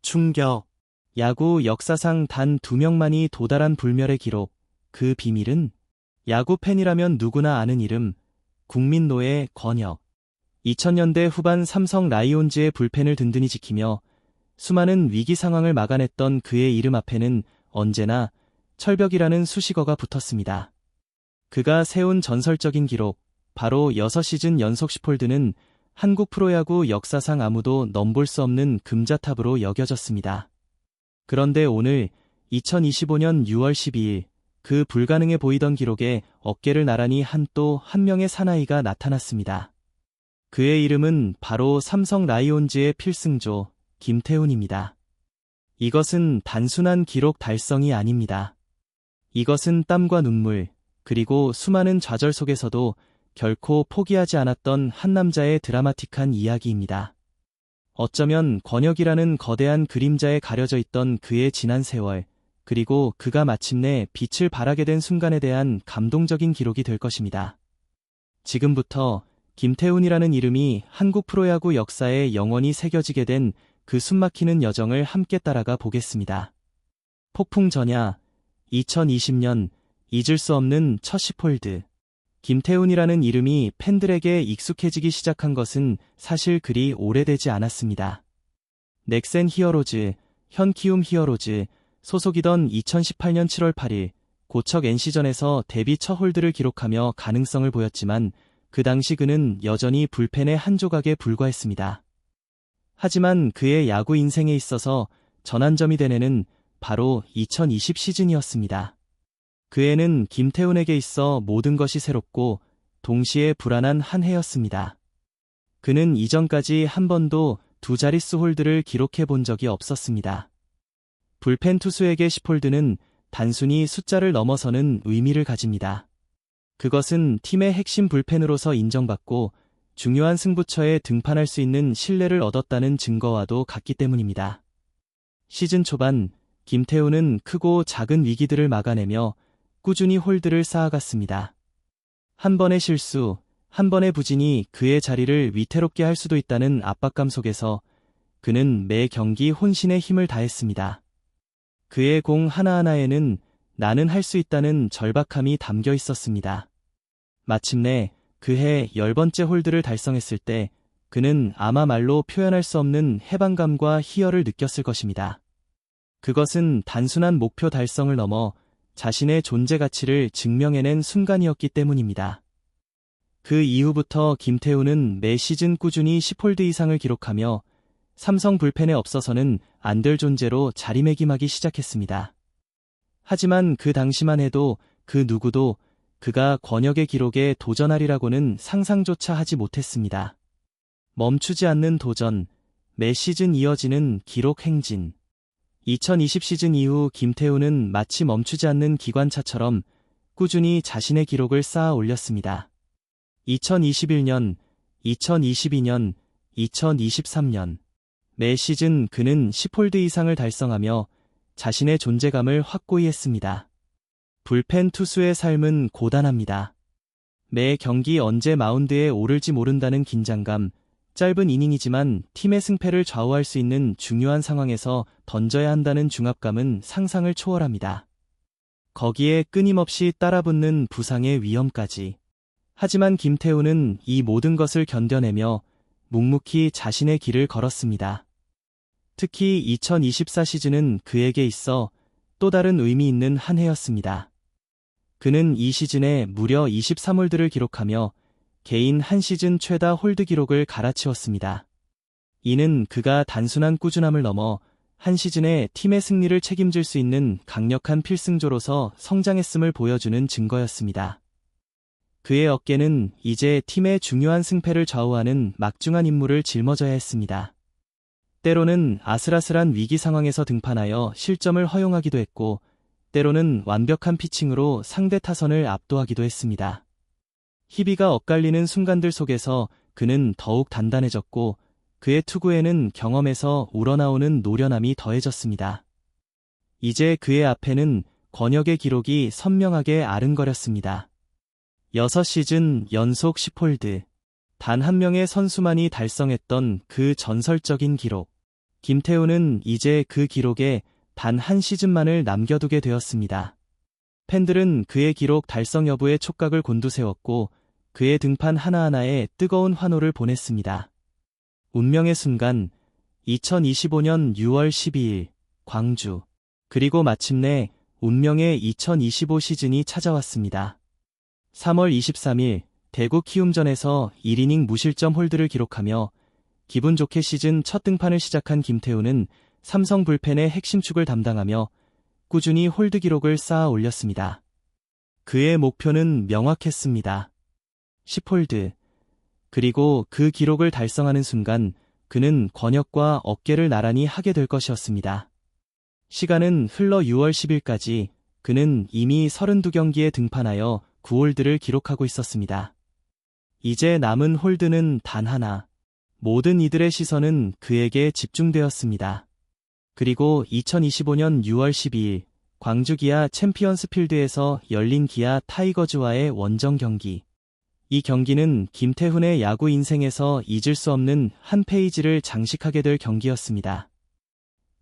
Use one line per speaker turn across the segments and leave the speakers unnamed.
충격. 야구 역사상 단 두 명만이 도달한 불멸의 기록. 그 비밀은 야구 팬이라면 누구나 아는 이름. 국민노예 권혁. 2000년대 후반 삼성 라이온즈의 불펜을 든든히 지키며 수많은 위기 상황을 막아냈던 그의 이름 앞에는 언제나 철벽이라는 수식어가 붙었습니다. 그가 세운 전설적인 기록, 바로 6시즌 연속 10홀드는 한국 프로야구 역사상 아무도 넘볼 수 없는 금자탑으로 여겨졌습니다. 그런데 오늘 2025년 6월 12일 그 불가능해 보이던 기록에 어깨를 나란히 한 또한 명의 사나이가 나타났습니다. 그의 이름은 바로 삼성 라이온즈의 필승조 김태훈입니다. 이것은 단순한 기록 달성이 아닙니다. 이것은 땀과 눈물, 그리고 수많은 좌절 속에서도 결코 포기하지 않았던 한 남자의 드라마틱한 이야기입니다. 어쩌면 권역이라는 거대한 그림자에 가려져 있던 그의 지난 세월, 그리고 그가 마침내 빛을 발하게 된 순간에 대한 감동적인 기록이 될 것입니다. 지금부터 김태훈이라는 이름이 한국 프로야구 역사에 영원히 새겨지게 된 그 숨막히는 여정을 함께 따라가 보겠습니다. 폭풍 전야 2020년 잊을 수 없는 첫 10홀드 김태훈이라는 이름이 팬들에게 익숙해지기 시작한 것은 사실 그리 오래되지 않았습니다. 넥센 히어로즈, 현 키움 히어로즈, 소속이던 2018년 7월 8일 고척 NC전에서 데뷔 첫 홀드를 기록하며 가능성을 보였지만 그 당시 그는 여전히 불펜의 한 조각에 불과했습니다. 하지만 그의 야구 인생에 있어서 전환점이 된 해는 바로 2020 시즌이었습니다. 그 해는 김태훈에게 있어 모든 것이 새롭고 동시에 불안한 한 해였습니다. 그는 이전까지 한 번도 두 자릿수 홀드를 기록해 본 적이 없었습니다. 불펜 투수에게 10홀드는 단순히 숫자를 넘어서는 의미를 가집니다. 그것은 팀의 핵심 불펜으로서 인정받고 중요한 승부처에 등판할 수 있는 신뢰를 얻었다는 증거와도 같기 때문입니다. 시즌 초반 김태훈은 크고 작은 위기들을 막아내며 꾸준히 홀드를 쌓아갔습니다. 한 번의 실수, 한 번의 부진이 그의 자리를 위태롭게 할 수도 있다는 압박감 속에서 그는 매 경기 혼신의 힘을 다했습니다. 그의 공 하나하나에는 나는 할 수 있다는 절박함이 담겨 있었습니다. 마침내 그해 열 번째 홀드를 달성했을 때 그는 아마 말로 표현할 수 없는 해방감과 희열을 느꼈을 것입니다. 그것은 단순한 목표 달성을 넘어 자신의 존재 가치를 증명해낸 순간이었기 때문입니다. 그 이후부터 김태우는 매 시즌 꾸준히 10홀드 이상을 기록하며 삼성 불펜에 없어서는 안 될 존재로 자리매김하기 시작했습니다. 하지만 그 당시만 해도 그 누구도 그가 권역의 기록에 도전하리라고는 상상조차 하지 못했습니다. 멈추지 않는 도전, 매 시즌 이어지는 기록 행진. 2020 시즌 이후 김태우는 마치 멈추지 않는 기관차처럼 꾸준히 자신의 기록을 쌓아 올렸습니다. 2021년, 2022년, 2023년. 매 시즌 그는 10홀드 이상을 달성하며 자신의 존재감을 확고히 했습니다. 불펜 투수의 삶은 고단합니다. 매 경기 언제 마운드에 오를지 모른다는 긴장감, 짧은 이닝이지만 팀의 승패를 좌우할 수 있는 중요한 상황에서 던져야 한다는 중압감은 상상을 초월합니다. 거기에 끊임없이 따라붙는 부상의 위험까지. 하지만 김태우는 이 모든 것을 견뎌내며 묵묵히 자신의 길을 걸었습니다. 특히 2024 시즌은 그에게 있어 또 다른 의미 있는 한 해였습니다. 그는 이 시즌에 무려 23홀드를 기록하며 개인 한 시즌 최다 홀드 기록을 갈아치웠습니다. 이는 그가 단순한 꾸준함을 넘어 한 시즌에 팀의 승리를 책임질 수 있는 강력한 필승조로서 성장했음을 보여주는 증거였습니다. 그의 어깨는 이제 팀의 중요한 승패를 좌우하는 막중한 임무를 짊어져야 했습니다. 때로는 아슬아슬한 위기 상황에서 등판하여 실점을 허용하기도 했고, 때로는 완벽한 피칭으로 상대 타선을 압도하기도 했습니다. 희비가 엇갈리는 순간들 속에서 그는 더욱 단단해졌고, 그의 투구에는 경험에서 우러나오는 노련함이 더해졌습니다. 이제 그의 앞에는 권역의 기록이 선명하게 아른거렸습니다. 6시즌 연속 10홀드. 단 한 명의 선수만이 달성했던 그 전설적인 기록. 김태우는 이제 그 기록에 단 한 시즌만을 남겨두게 되었습니다. 팬들은 그의 기록 달성 여부에 촉각을 곤두세웠고 그의 등판 하나하나에 뜨거운 환호를 보냈습니다. 운명의 순간 2025년 6월 12일 광주 그리고 마침내 운명의 2025 시즌이 찾아왔습니다. 3월 23일 대구 키움전에서 1이닝 무실점 홀드를 기록하며 기분 좋게 시즌 첫 등판을 시작한 김태우는 삼성 불펜의 핵심축을 담당하며 꾸준히 홀드 기록을 쌓아 올렸습니다. 그의 목표는 명확했습니다. 10홀드. 그리고 그 기록을 달성하는 순간 그는 권역과 어깨를 나란히 하게 될 것이었습니다. 시간은 흘러 6월 10일까지 그는 이미 32경기에 등판하여 9홀드를 기록하고 있었습니다. 이제 남은 홀드는 단 하나. 모든 이들의 시선은 그에게 집중되었습니다. 그리고 2025년 6월 12일 광주 기아 챔피언스 필드에서 열린 기아 타이거즈와의 원정 경기. 이 경기는 김태훈의 야구 인생에서 잊을 수 없는 한 페이지를 장식하게 될 경기였습니다.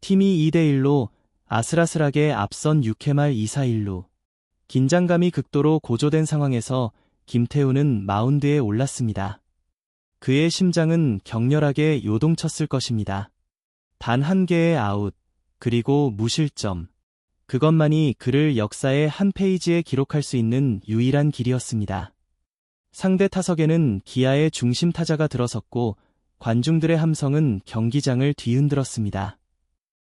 팀이 2대1로 아슬아슬하게 앞선 6회 말 2사 1루. 긴장감이 극도로 고조된 상황에서 김태훈은 마운드에 올랐습니다. 그의 심장은 격렬하게 요동쳤을 것입니다. 단 한 개의 아웃, 그리고 무실점. 그것만이 그를 역사의 한 페이지에 기록할 수 있는 유일한 길이었습니다. 상대 타석에는 기아의 중심 타자가 들어섰고 관중들의 함성은 경기장을 뒤흔들었습니다.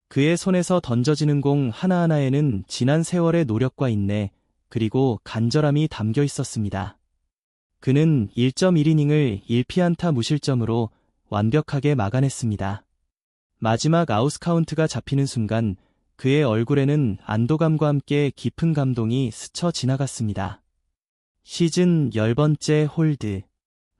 그의 손에서 던져지는 공 하나하나에는 지난 세월의 노력과 인내, 그리고 간절함이 담겨 있었습니다. 그는 1.1이닝을 1피안타 무실점으로 완벽하게 막아냈습니다. 마지막 아웃 카운트가 잡히는 순간 그의 얼굴에는 안도감과 함께 깊은 감동이 스쳐 지나갔습니다. 시즌 열번째 홀드.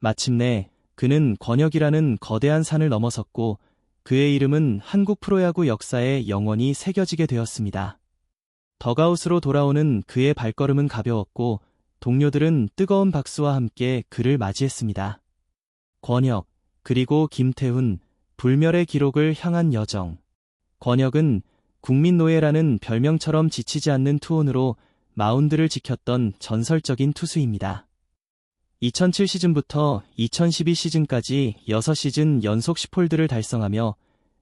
마침내 그는 권역이라는 거대한 산을 넘어섰고 그의 이름은 한국 프로야구 역사에 영원히 새겨지게 되었습니다. 더가웃으로 돌아오는 그의 발걸음은 가벼웠고 동료들은 뜨거운 박수와 함께 그를 맞이했습니다. 권혁, 그리고 김태훈, 불멸의 기록을 향한 여정. 권혁은 국민노예라는 별명처럼 지치지 않는 투혼으로 마운드를 지켰던 전설적인 투수입니다. 2007 시즌부터 2012 시즌까지 6시즌 연속 10홀드를 달성하며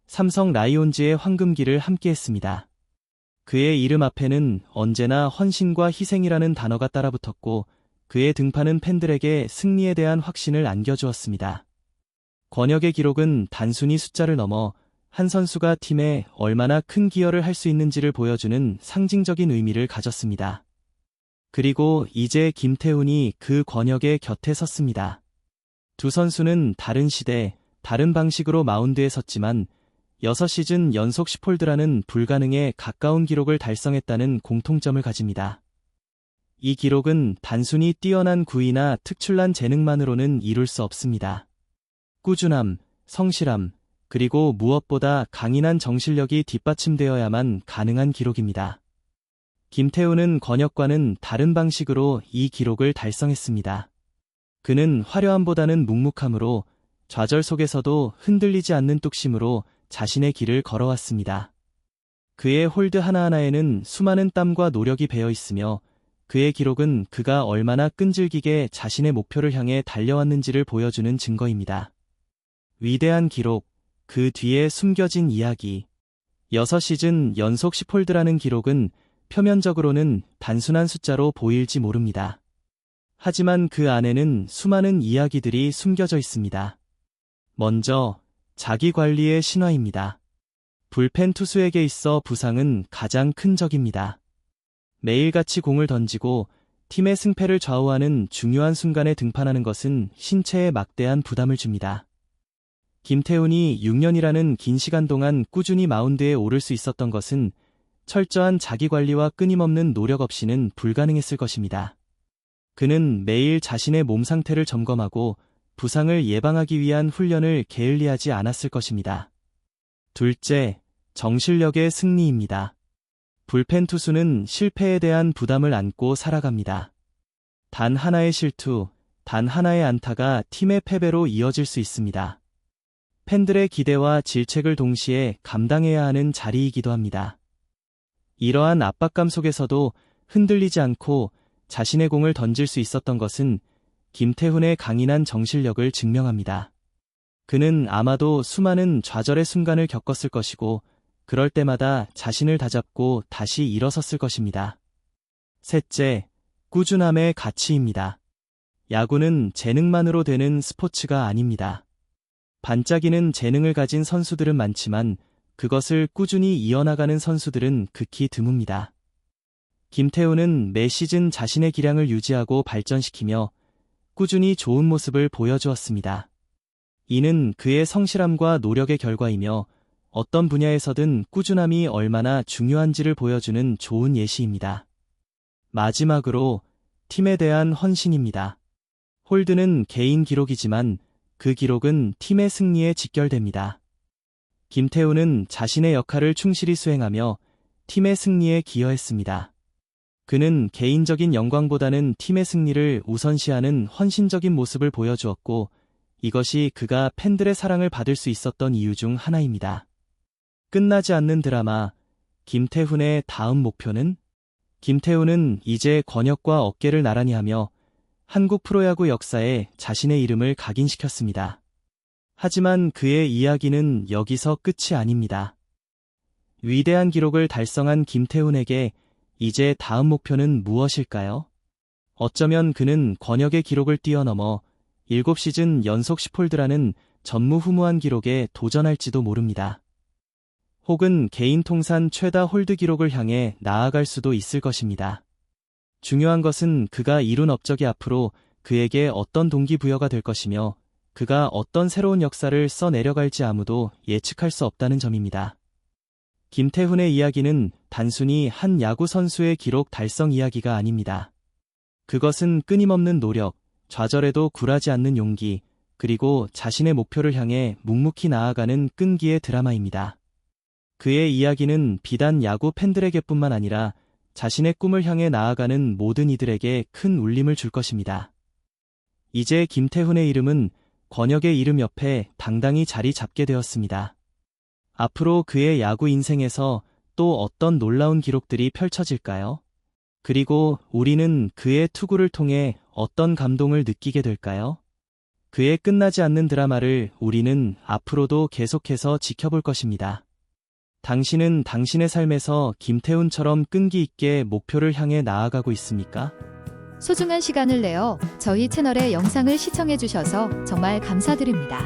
삼성 라이온즈의 황금기를 함께했습니다. 그의 이름 앞에는 언제나 헌신과 희생이라는 단어가 따라붙었고 그의 등판은 팬들에게 승리에 대한 확신을 안겨주었습니다. 권역의 기록은 단순히 숫자를 넘어 한 선수가 팀에 얼마나 큰 기여를 할 수 있는지를 보여주는 상징적인 의미를 가졌습니다. 그리고 이제 김태훈이 그 권역의 곁에 섰습니다. 두 선수는 다른 시대, 다른 방식으로 마운드에 섰지만 6시즌 연속 10홀드라는 불가능에 가까운 기록을 달성했다는 공통점을 가집니다. 이 기록은 단순히 뛰어난 구위나 특출난 재능만으로는 이룰 수 없습니다. 꾸준함, 성실함, 그리고 무엇보다 강인한 정실력이 뒷받침되어야만 가능한 기록입니다. 김태우는 권역과는 다른 방식으로 이 기록을 달성했습니다. 그는 화려함보다는 묵묵함으로 좌절 속에서도 흔들리지 않는 뚝심으로 자신의 길을 걸어왔습니다. 그의 홀드 하나하나에는 수많은 땀과 노력이 배어 있으며 그의 기록은 그가 얼마나 끈질기게 자신의 목표를 향해 달려왔는지를 보여주는 증거입니다. 위대한 기록, 그 뒤에 숨겨진 이야기. 6시즌 연속 10홀드라는 기록은 표면적으로는 단순한 숫자로 보일지 모릅니다. 하지만 그 안에는 수많은 이야기들이 숨겨져 있습니다. 먼저, 자기 관리의 신화입니다. 불펜 투수에게 있어 부상은 가장 큰 적입니다. 매일같이 공을 던지고 팀의 승패를 좌우하는 중요한 순간에 등판하는 것은 신체에 막대한 부담을 줍니다. 김태훈이 6년이라는 긴 시간 동안 꾸준히 마운드에 오를 수 있었던 것은 철저한 자기관리와 끊임없는 노력 없이는 불가능했을 것입니다. 그는 매일 자신의 몸 상태를 점검하고 부상을 예방하기 위한 훈련을 게을리하지 않았을 것입니다. 둘째, 정실력의 승리입니다. 불펜 투수는 실패에 대한 부담을 안고 살아갑니다. 단 하나의 실투, 단 하나의 안타가 팀의 패배로 이어질 수 있습니다. 팬들의 기대와 질책을 동시에 감당해야 하는 자리이기도 합니다. 이러한 압박감 속에서도 흔들리지 않고 자신의 공을 던질 수 있었던 것은 김태훈의 강인한 정실력을 증명합니다. 그는 아마도 수많은 좌절의 순간을 겪었을 것이고, 그럴 때마다 자신을 다잡고 다시 일어섰을 것입니다. 셋째, 꾸준함의 가치입니다. 야구는 재능만으로 되는 스포츠가 아닙니다. 반짝이는 재능을 가진 선수들은 많지만 그것을 꾸준히 이어나가는 선수들은 극히 드뭅니다. 김태우는 매 시즌 자신의 기량을 유지하고 발전시키며 꾸준히 좋은 모습을 보여주었습니다. 이는 그의 성실함과 노력의 결과이며 어떤 분야에서든 꾸준함이 얼마나 중요한지를 보여주는 좋은 예시입니다. 마지막으로 팀에 대한 헌신입니다. 홀드는 개인 기록이지만 그 기록은 팀의 승리에 직결됩니다. 김태우는 자신의 역할을 충실히 수행하며 팀의 승리에 기여했습니다. 그는 개인적인 영광보다는 팀의 승리를 우선시하는 헌신적인 모습을 보여주었고, 이것이 그가 팬들의 사랑을 받을 수 있었던 이유 중 하나입니다. 끝나지 않는 드라마, 김태훈의 다음 목표는? 김태훈은 이제 권역과 어깨를 나란히 하며 한국 프로야구 역사에 자신의 이름을 각인시켰습니다. 하지만 그의 이야기는 여기서 끝이 아닙니다. 위대한 기록을 달성한 김태훈에게 이제 다음 목표는 무엇일까요? 어쩌면 그는 권역의 기록을 뛰어넘어 7시즌 연속 10홀드라는 전무후무한 기록에 도전할지도 모릅니다. 혹은 개인 통산 최다 홀드 기록을 향해 나아갈 수도 있을 것입니다. 중요한 것은 그가 이룬 업적이 앞으로 그에게 어떤 동기부여가 될 것이며 그가 어떤 새로운 역사를 써 내려갈지 아무도 예측할 수 없다는 점입니다. 김태훈의 이야기는 단순히 한 야구 선수의 기록 달성 이야기가 아닙니다. 그것은 끊임없는 노력, 좌절에도 굴하지 않는 용기, 그리고 자신의 목표를 향해 묵묵히 나아가는 끈기의 드라마입니다. 그의 이야기는 비단 야구 팬들에게뿐만 아니라 자신의 꿈을 향해 나아가는 모든 이들에게 큰 울림을 줄 것입니다. 이제 김태훈의 이름은 권역의 이름 옆에 당당히 자리 잡게 되었습니다. 앞으로 그의 야구 인생에서 또 어떤 놀라운 기록들이 펼쳐질까요? 그리고 우리는 그의 투구를 통해 어떤 감동을 느끼게 될까요? 그의 끝나지 않는 드라마를 우리는 앞으로도 계속해서 지켜볼 것입니다. 당신은 당신의 삶에서 김태훈처럼 끈기 있게 목표를 향해 나아가고 있습니까?
소중한 시간을 내어 저희 채널의 영상을 시청해 주셔서 정말 감사드립니다.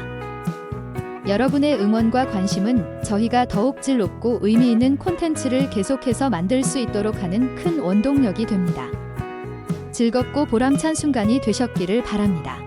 여러분의 응원과 관심은 저희가 더욱 질 높고 의미 있는 콘텐츠를 계속해서 만들 수 있도록 하는 큰 원동력이 됩니다. 즐겁고 보람찬 순간이 되셨기를 바랍니다.